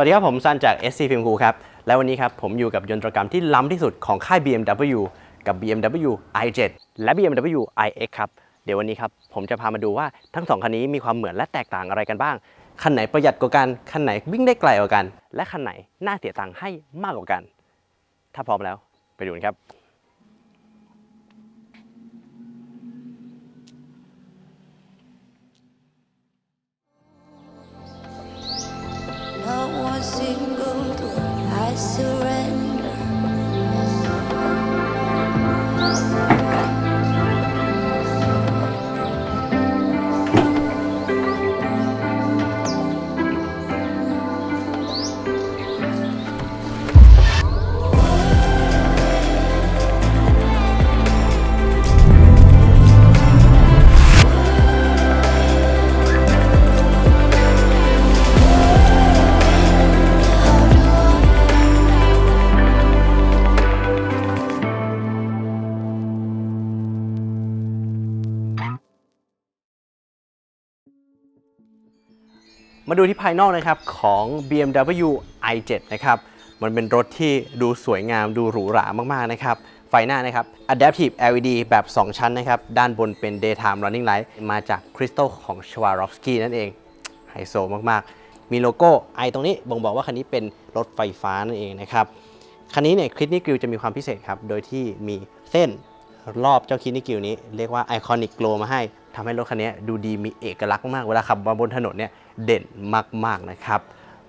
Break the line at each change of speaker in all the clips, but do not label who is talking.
วัสดีครับ ผมซันจาก SC Film Crew ครับ และวันนี้ครับ ผมอยู่กับยนตรกรรมที่ล้ำที่สุดของค่าย BMW กับ BMW i7 และ BMW iX ครับ เดี๋ยววันนี้ครับ ผมจะพามาดูว่าทั้งสองคันนี้มีความเหมือนและแตกต่างอะไรกันบ้าง คันไหนประหยัดกว่ากัน คันไหนวิ่งได้ไกลกว่ากัน และคันไหนน่าเสียตังค์ให้มากกว่ากัน ถ้าพร้อมแล้วไปดูกันครับ มาดูที่ภายนอกนะครับของ BMW i7 นะครับ มันเป็นรถที่ดูสวยงามดูหรูหรามากๆนะครับ ไฟหน้านะครับ Adaptive LED แบบ 2 ชั้นนะครับ ด้านบนเป็น Daytime Running Light มาจาก Crystal ของ Swarovski นั่นเอง ไฮโซมากๆ มีโลโก้ i ตรงนี้บ่งบอกว่าคันนี้เป็นรถไฟฟ้านั่นเองนะครับ คันนี้เนี่ยคริสนี่กิลจะมีความพิเศษครับ โดยที่มีเส้นรอบเจ้าคิดนิกิลนี้เรียกว่าไอคอนิกโกลมาให้ทำให้รถคันนี้ดูดีมีเอกลักษณ์มาก เวลาขับมาบนถนนเนี่ย เด่นมากๆนะครับ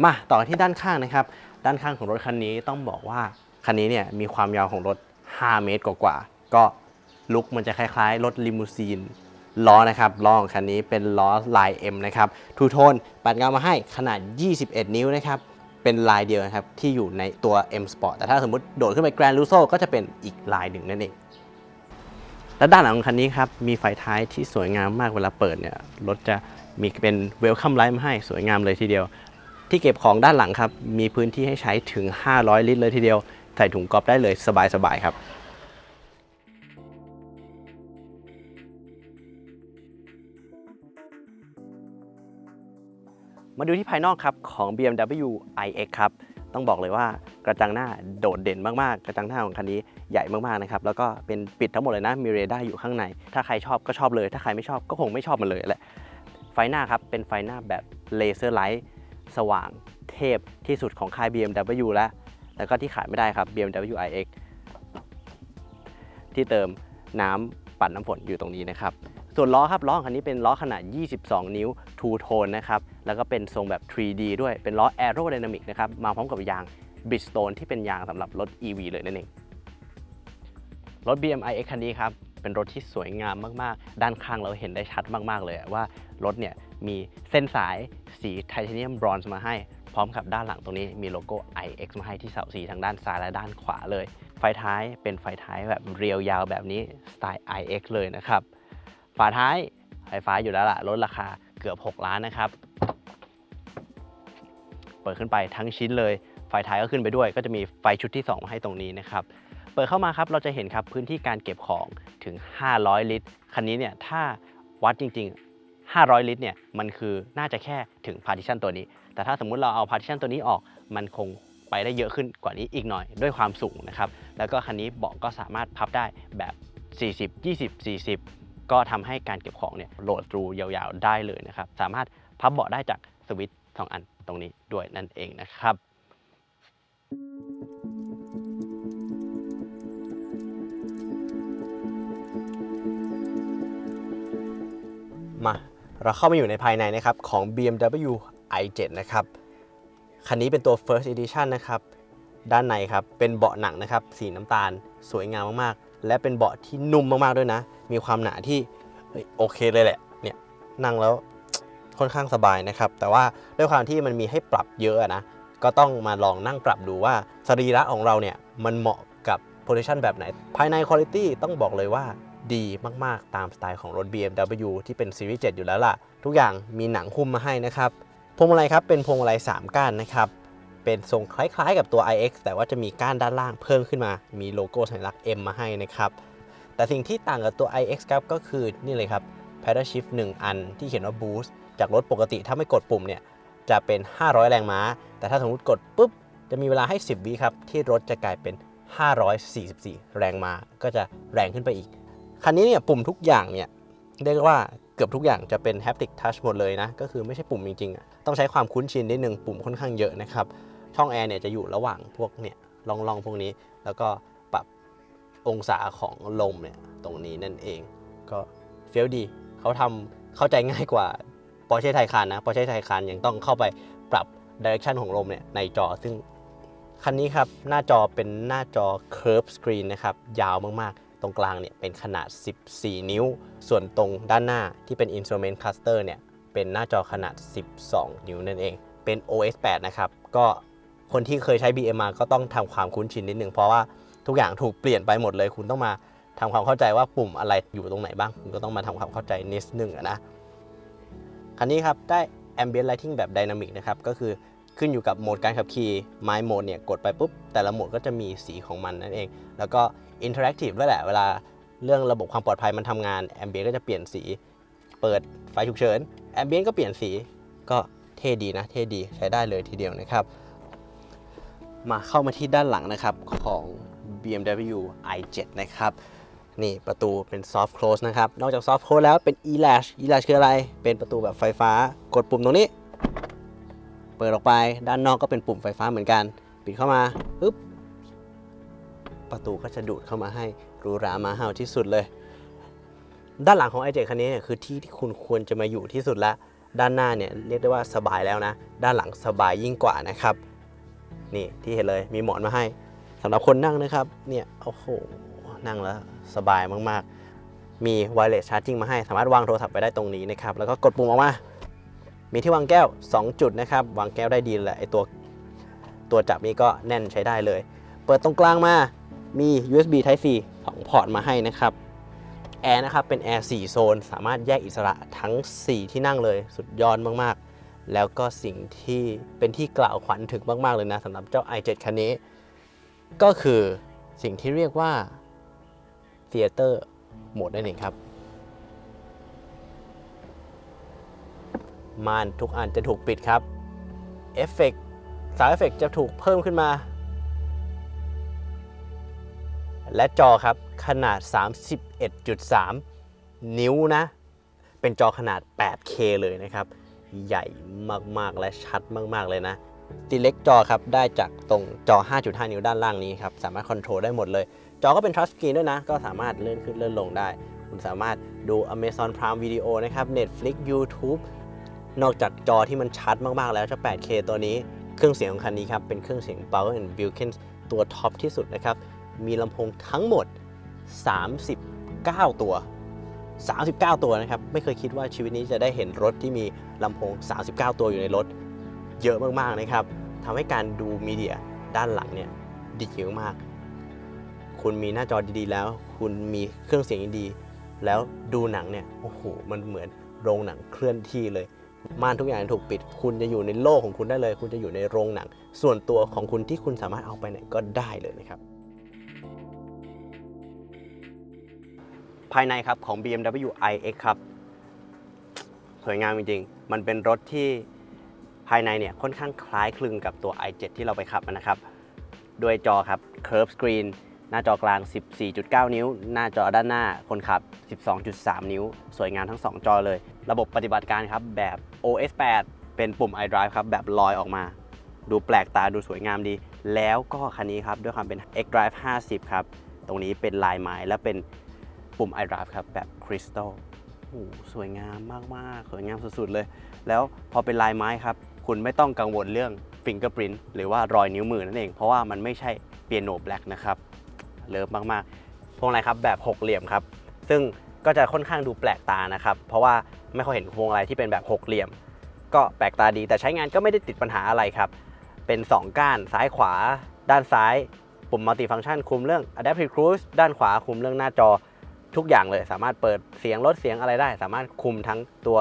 มาต่อที่ด้านข้างนะครับ ด้านข้างของรถคันนี้ต้องบอกว่าคันนี้เนี่ยมีความยาวของรถ 5 เมตรกว่าๆก็ลุกมันจะคล้ายๆ รถลิมูซีนล้อนะครับล้อของคันนี้เป็นล้อลาย M นะครับทูโทนปัดเงามาให้ขนาด 21 นิ้วนะครับเป็นลายเดียวนะครับที่อยู่ในตัว M Sport แต่ถ้าสมมติโดดขึ้นไป Grand l u s o ก็จะเป็นอีกลายหนึ่งนั่นเอง และด้านหลังของคันนี้ครับมีไฟท้ายที่สวยงามมากเวลาเปิดเนี่ยรถจะ มีเป็น Welcome Light มาให้สวยงามเลยทีเดียว ที่เก็บของด้านหลังครับ มีพื้นที่ให้ใช้ถึง 500 ลิตรเลยทีเดียว ใส่ถุงก๊อฟได้เลยสบายๆครับมาดูที่ภายนอกครับของ BMW iX ครับ ต้องบอกเลยว่ากระจังหน้าโดดเด่นมาก ๆ กระจังหน้าของคันนี้ใหญ่มาก ๆ นะครับ แล้วก็เป็นปิดทั้งหมดเลยนะ มีเรดาร์อยู่ข้างใน ถ้าใครชอบก็ชอบเลย ถ้าใครไม่ชอบก็คงไม่ชอบมันเลยแหละ ไฟหน้าครับเป็นไฟหน้าแบบเลเซอร์ไลท์สว่างเทพที่สุดของค่าย BMW แล้ว แล้วก็ที่ขาดไม่ได้ครับ BMW iX ที่เติมน้ำปั่นน้ำฝนอยู่ตรงนี้นะครับ ส่วนล้อครับล้อของคันนี้เป็นล้อขนาด 22 นิ้ว Two Tone นะครับ แล้วก็เป็นทรงแบบ 3D ด้วย เป็นล้อ Aerodynamic นะครับ มาพร้อมกับยาง Bridgestone ที่เป็นยางสำหรับรถ EV เลยนั่นเอง รถ BMI X คันนี้ครับ เป็นรถที่สวยงามมากๆ ด้านข้างเราเห็นได้ชัดมากๆเลยว่ารถเนี่ยมีเส้นสายสีไทเทเนียมบรอนซ์มาให้ พร้อมกับด้านหลังตรงนี้มีโลโก้ iX มาให้ที่เสาสีทางด้านซ้ายและด้านขวาเลย ไฟท้ายเป็นไฟท้ายแบบเรียวยาวแบบนี้สไตล์ iX เลยนะครับ ฝาท้ายไฟฟ้าอยู่แล้วล่ะลดราคาเกือบ 6 ล้านนะครับ เปิดขึ้นไปทั้งชิ้นเลย ไฟท้ายก็ขึ้นไปด้วย ก็จะมีไฟชุดที่2มาให้ตรงนี้นะครับ เปิดเข้ามาครับเราจะเห็นครับพื้นที่การเก็บของถึง 500 ลิตร คันนี้เนี่ยถ้าวัดจริง ๆ 500 ลิตรเนี่ยมันคือน่าจะแค่ถึง partition ตัวนี้ แต่ถ้าสมมุติเราเอา partition ตัวนี้ออก มันคงไปได้เยอะขึ้นกว่านี้อีกหน่อยด้วยความสูงนะครับ แล้วก็คันนี้เบาะก็สามารถพับได้แบบ 40 20 40 ก็ทำให้การเก็บของเนี่ยโหลดรูยาวๆได้เลยนะครับ สามารถพับเบาะได้จากสวิตช์สองอันตรงนี้ด้วยนั่นเองนะครับ มาเราเข้ามาอยู่ในภายในนะครับของ BMW i7 นะครับ คันนี้เป็นตัว first edition นะครับ ด้านในครับเป็นเบาะหนังนะครับสีน้ำตาลสวยงามมากๆ และเป็นเบาะที่นุ่มมากๆด้วยนะ มีความหนาที่โอเคเลยแหละเนี่ยนั่งแล้วค่อนข้างสบายนะครับ แต่ว่าด้วยความที่มันมีให้ปรับเยอะนะ ก็ต้องมาลองนั่งปรับดูว่าสรีระของเราเนี่ยมันเหมาะกับ position แบบไหน ภายในคุณภาพต้องบอกเลยว่า ดีมากๆ ตามสไตล์ของรถ BMW ที่เป็นซีรีส์7อยู่แล้วล่ะ ทุกอย่างมีหนังหุ้มมาให้นะครับ พวงมาลัยครับเป็นพวงมาลัย3ก้านนะครับ เป็นทรงคล้ายๆ กับตัว iX แต่ว่าจะมีก้านด้านล่างเพิ่มขึ้นมา มีโลโก้สัญลักษณ์ M มาให้นะครับ แต่สิ่งที่ต่างกับตัว iX ครับก็คือนี่เลยครับ paddle shift 1 อันที่เขียนว่า boost จากรถปกติถ้าไม่กดปุ่มเนี่ยจะเป็น 500 แรงม้า แต่ถ้าสมมติกดปุ๊บ จะมีเวลาให้ 10 วิครับ ที่รถจะกลายเป็น 544 แรงม้า ก็จะแรงขึ้นไปอีก คันนี้เนี่ยปุ่มทุกอย่างเนี่ยเรียกว่าเกือบทุกอย่างจะเป็น haptic touch หมดเลยนะ ก็คือไม่ใช่ปุ่มจริงๆอะต้องใช้ความคุ้นชินนิดนึงปุ่มค่อนข้างเยอะนะครับ ช่องแอร์เนี่ยจะอยู่ระหว่างพวกเนี่ยลองๆพวกนี้ แล้วก็ปรับองศาของลมเนี่ยตรงนี้นั่นเอง ก็เฟี้ยวดีเขาทำเข้าใจง่ายกว่า Porsche Taycan นะ Porsche Taycan ยังต้องเข้าไปปรับ direction ของลมเนี่ยในจอซึ่งคันนี้ครับ หน้าจอเป็นหน้าจอ curve screen นะครับ ยาวมาก ตรงกลางเนี่ยเป็นขนาด 14 นิ้ว ส่วนตรงด้านหน้าที่เป็น instrument cluster เนี่ยเป็นหน้าจอขนาด 12 นิ้วนั่นเอง เป็น OS 8 นะครับ ก็คนที่เคยใช้ BM มาก็ต้องทำความคุ้นชินนิดนึง เพราะว่าทุกอย่างถูกเปลี่ยนไปหมดเลย คุณต้องมาทำความเข้าใจว่าปุ่มอะไรอยู่ตรงไหนบ้าง คุณก็ต้องมาทำความเข้าใจนิดนึงนะ คันนี้ครับได้ ambient lighting แบบ dynamic นะครับ ก็คือขึ้นอยู่กับโหมดการขับขี่ My Mode เนี่ยกดไปปุ๊บ แต่ละโหมดก็จะมีสีของมันนั่นเอง แล้วก็ interactive ด้วยแหละ เวลาเรื่องระบบความปลอดภัยมันทำงาน ambient ก็จะเปลี่ยนสี เปิดไฟฉุกเฉิน ambient ก็เปลี่ยนสีก็เท่ดีนะเท่ดีใช้ได้เลยทีเดียวนะครับ มาเข้ามาที่ด้านหลังนะครับของ BMW i7 นะครับนี่ประตูเป็น soft close นะครับ นอกจาก soft close แล้วเป็น e-latch e-latch คืออะไร เป็นประตูแบบไฟฟ้ากดปุ่มตรงนี้ เปิดออกไปด้านนอกก็เป็นปุ่มไฟฟ้าเหมือนกัน ปิดเข้ามาปึ๊บ ประตูก็จะดูดเข้ามาให้หรูหรามาเห่าที่สุดเลย ด้านหลังของ i7 คันนี้เนี่ยคือที่ที่คุณควรจะมาอยู่ที่สุดแล้วด้านหน้าเนี่ยเรียกได้ว่าสบายแล้วนะ ด้านหลังสบายยิ่งกว่านะครับ นี่ที่เห็นเลยมีหมอนมาให้สำหรับคนนั่งนะครับเนี่ยโอ้โหนั่งแล้วสบายมากๆ มี wireless charging มาให้ สามารถวางโทรศัพท์ไปได้ตรงนี้นะครับ แล้วก็กดปุ่มออกมา มีที่วางแก้ว 2 จุดนะครับ วางแก้วได้ดีแหละไอตัวตัวจับนี้ก็แน่นใช้ได้เลย เปิดตรงกลางมา มี USB Type C 2 พอร์ตมาให้นะครับแอร์นะครับเป็นแอร์4โซน สามารถแยกอิสระทั้ง 4 ที่นั่งเลย สุดยอดมากๆ แล้วก็สิ่งที่เป็นที่กล่าวขวัญถึงมาก ๆ เลยนะสำหรับเจ้า i7 คันนี้ ก็คือสิ่งที่เรียกว่า Theater Mode นั่นเองครับ ม่านทุกอันจะถูกปิดครับเอฟเฟกต์สายเอฟเฟกต์จะถูกเพิ่มขึ้นมา และจอครับขนาด 31.3 นิ้วนะ เป็นจอขนาด 8K เลยนะครับ ใหญ่มากๆและชัดมากๆเลยนะตีเล็กจอครับได้จากตรงจอ 5.5 นิ้วด้านล่างนี้ครับ สามารถคอนโทรลได้หมดเลย จอก็เป็น Touch Screen ด้วยนะ ก็สามารถเลื่อนขึ้นเลื่อนลงได้ คุณสามารถดู Amazon Prime Video นะครับ Netflix YouTube นอกจากจอที่มันชัดมากๆแล้วจะ 8K ตัวนี้ เครื่องเสียงของคันนี้ครับ เป็นเครื่องเสียง Power and Wilkins ตัวท็อปที่สุดนะครับ มีลำโพงทั้งหมด 39 ตัว 39 ตัวนะครับ ไม่เคยคิดว่าชีวิตนี้จะได้เห็นรถที่มีลำโพง 39 ตัวอยู่ในรถ เยอะมากๆนะครับทำให้การดูมีเดียด้านหลังเนี่ยดีมากคุณมีหน้าจอดีๆแล้ว คุณมีเครื่องเสียงดีๆแล้วดูหนังเนี่ย โอ้โห มันเหมือนโรงหนังเคลื่อนที่เลย ม่านทุกอย่างถูกปิด คุณจะอยู่ในโลกของคุณได้เลย คุณจะอยู่ในโรงหนัง ส่วนตัวของคุณที่คุณสามารถเอาไปไหนก็ได้เลยนะครับ ภายในครับของ BMW iX ครับ สวยงามจริงๆ มันเป็นรถที่ภายในเนี่ยค่อนข้างคล้ายคลึงกับตัว i7 ที่เราไปขับนะครับ ด้วยจอครับ Curve Screen หน้าจอกลาง 14.9 นิ้ว หน้าจอด้านหน้าคนขับ 12.3 นิ้ว สวยงามทั้ง 2 จอเลย ระบบปฏิบัติการครับแบบ OS 8 เป็นปุ่ม iDrive ครับ แบบลอยออกมา ดูแปลกตาดูสวยงามดี แล้วก็คันนี้ครับ ด้วยความเป็น xDrive 50 ครับ ตรงนี้เป็นลายไม้และเป็น ปุ่ม iDrive ครับแบบคริสตัลโอ้โหสวยงามมาก ๆ สวยงามสุด ๆ เลย แล้วพอเป็นลายไม้ครับ คุณไม่ต้องกังวลเรื่อง Fingerprint หรือว่ารอยนิ้วมือนั่นเอง เพราะว่ามันไม่ใช่เปียโนแบล็กนะครับ เลิฟมาก ๆ พวงมาลัยครับแบบหกเหลี่ยมครับ ซึ่งก็จะค่อนข้างดูแปลกตานะครับ เพราะว่าไม่ค่อยเห็นพวงมาลัยที่เป็นแบบหกเหลี่ยม ก็แปลกตาดี แต่ใช้งานก็ไม่ได้ติดปัญหาอะไรครับ เป็น 2 ก้านซ้ายขวา ด้านซ้าย ปุ่มมัลติฟังก์ชันคุมเรื่อง Adaptive Cruise ด้านขวาคุมเรื่องหน้าจอ ทุกอย่างเลย สามารถเปิดเสียงลดเสียงอะไรได้ สามารถคุมทั้งตัว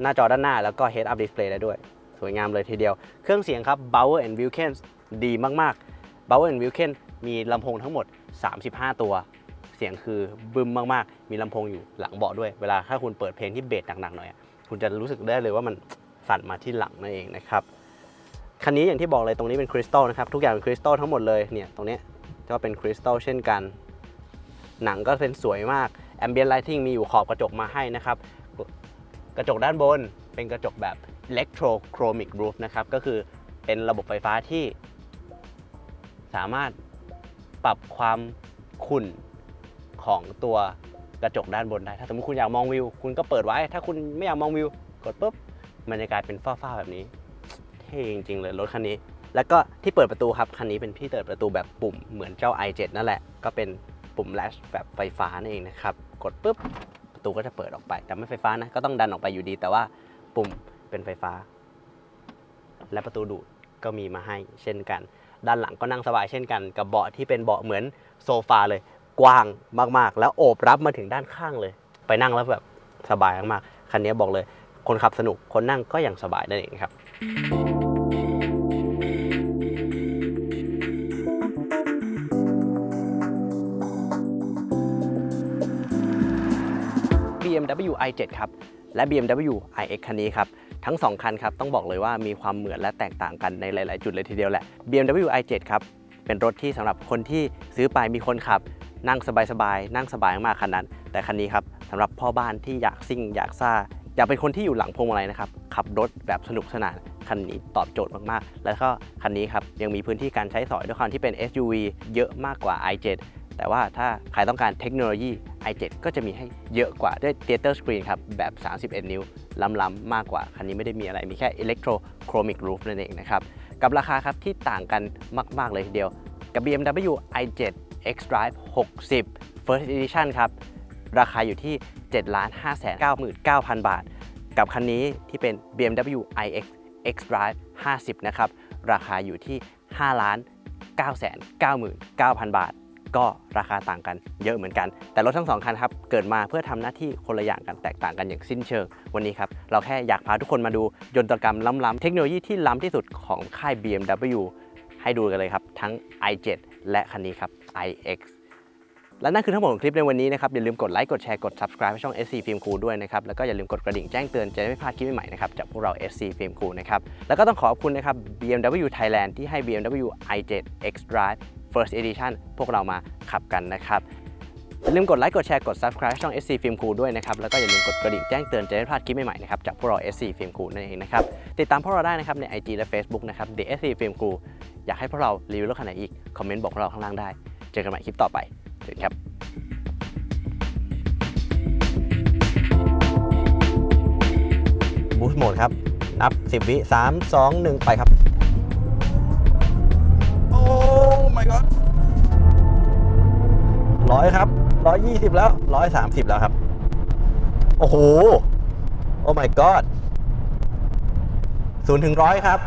หน้าจอด้านหน้า แล้วก็ Head Up Display ได้ด้วย สวยงามเลยทีเดียว เครื่องเสียงครับ Bauer and Wilkins ดีมากๆ Bauer and Wilkins มีลำโพงทั้งหมด 35 ตัว เสียงคือบึมมากๆ มีลำโพงอยู่หลังเบาะด้วย เวลาถ้าคุณเปิดเพลงที่เบสหนักๆหน่อยคุณจะรู้สึกได้เลยว่ามันสั่นมาที่หลังนั่นเองนะครับคันนี้อย่างที่บอกเลยตรงนี้เป็นคริสตัลนะครับทุกอย่างเป็นคริสตัลทั้งหมดเลยเนี่ยตรงนี้ก็เป็นคริสตัลเช่นกัน หนังก็เป็นสวยมาก Ambient Lighting มีอยู่ขอบกระจกมาให้นะครับ กระจกด้านบนเป็นกระจกแบบ Electrochromic Roof นะครับ ก็คือเป็นระบบไฟฟ้าที่สามารถปรับความขุ่นของตัวกระจกด้านบนได้ ถ้าสมมติคุณอยากมองวิว คุณก็เปิดไว้ ถ้าคุณไม่อยากมองวิว กดปุ๊บ มันจะกลายเป็นฝ้าๆแบบนี้ เท่จริงๆเลยรถคันนี้ แล้วก็ที่เปิดประตูครับ คันนี้เป็นที่เปิดประตูแบบปุ่มเหมือนเจ้า i7 นั่นแหละ ก็เป็น ปุ่มแลชแบบไฟฟ้านั่นเองนะครับ กดปุ๊บประตูก็จะเปิดออกไป แต่ไม่ไฟฟ้านะ ก็ต้องดันออกไปอยู่ดี แต่ว่าปุ่มเป็นไฟฟ้า และประตูดูดก็มีมาให้เช่นกัน ด้านหลังก็นั่งสบายเช่นกัน กับเบาะที่เป็นเบาะเหมือนโซฟาเลย กว้างมากๆ แล้วโอบรับมาถึงด้านข้างเลย ไปนั่งแล้วแบบสบายมากๆคันนี้บอกเลย คนขับสนุกคนนั่งก็ยังสบายนั่นเองครับ BMW i7 ครับ และ BMW iX คันนี้ครับ ทั้ง 2 คันครับต้องบอกเลยว่ามีความเหมือนและแตกต่างกันในหลาย ๆ จุดเลยทีเดียวแหละ BMW i7 ครับ เป็นรถที่สำหรับคนที่ซื้อไปมีคนขับ นั่งสบาย ๆ นั่งสบายมากคันนั้น แต่คันนี้ครับสำหรับพ่อบ้านที่อยากซิ่งอยากซ่าอยากเป็นคนที่อยู่หลังพวงมาลัยนะครับขับรถแบบสนุกสนานคันนี้ตอบโจทย์มากๆ แล้วก็คันนี้ครับยังมีพื้นที่การใช้สอยด้วยความที่เป็น SUV เยอะมากกว่า i7 แต่ว่าถ้าใครต้องการเทคโนโลยี i7 ก็จะมีให้เยอะกว่าด้วย Theater Screen ครับ แบบ 31 นิ้ว ล้ำๆมากกว่า คันนี้ไม่ได้มีอะไร มีแค่ Electrochromic Roof นั่นเองนะครับ กับราคาครับที่ต่างกันมาก ๆ เลยทีเดียว กับ BMW i7 xDrive 60 First Edition ครับ ราคาอยู่ที่ 7 5 9 9 0 0 0 บาท กับคันนี้ที่เป็น BMW iX xDrive 50 นะครับ ราคาอยู่ที่ 5 9 9 9 0 0 0 บาท ก็ราคาต่างกันเยอะเหมือนกัน แต่รถทั้งสองคันครับเกิดมาเพื่อทำหน้าที่คนละอย่างกันแตกต่างกันอย่างสิ้นเชิง วันนี้ครับเราแค่อยากพาทุกคนมาดูยนตกรรมล้ำๆเทคโนโลยีที่ล้ำที่สุดของค่าย BMW ให้ดูกันเลยครับ ทั้ง i7 และคันนี้ครับ iX และนั่นคือทั้งหมดของคลิปในวันนี้นะครับ อย่าลืมกดไลค์กดแชร์กด subscribe ให้ช่อง SC Film Crew ด้วยนะครับ แล้วก็อย่าลืมกดกระดิ่งแจ้งเตือนจะได้ไม่พลาดคลิปใหม่ๆนะครับ จากพวกเรา SC Film Crew นะครับ แล้วก็ต้องขอบคุณนะครับ BMW Thailand ที่ให้ BMW i7 xDrive First Edition พวกเรามาขับกันนะครับอย่าลืมกดไลค์กดแชร์กด subscribe ช่อง SC Film Crew ด้วยนะครับ แล้วก็อย่าลืมกดกระดิ่งแจ้งเตือนจะได้พลาดคลิปใหม่ๆนะครับจากพวกเรา SC Film Crew นั่นเองนะครับ ติดตามพวกเราได้นะครับใน IG และ Facebook นะครับ The SC Film Crew อยากให้พวกเรารีวิวรถคันไหนอีก คอมเมนต์บอกพวกเราข้างล่างได้ เจอกันใหม่คลิปต่อไปเจอกันครับบูสต์โหมดครับนับ 10 วิ 3 2 1 ไปครับ ร้อยครับร้อยยี่สิบแล้วร้อยสามสิบแล้วครับ โอ้โห โอ้ my god ศูนย์ถึงร้อยครับ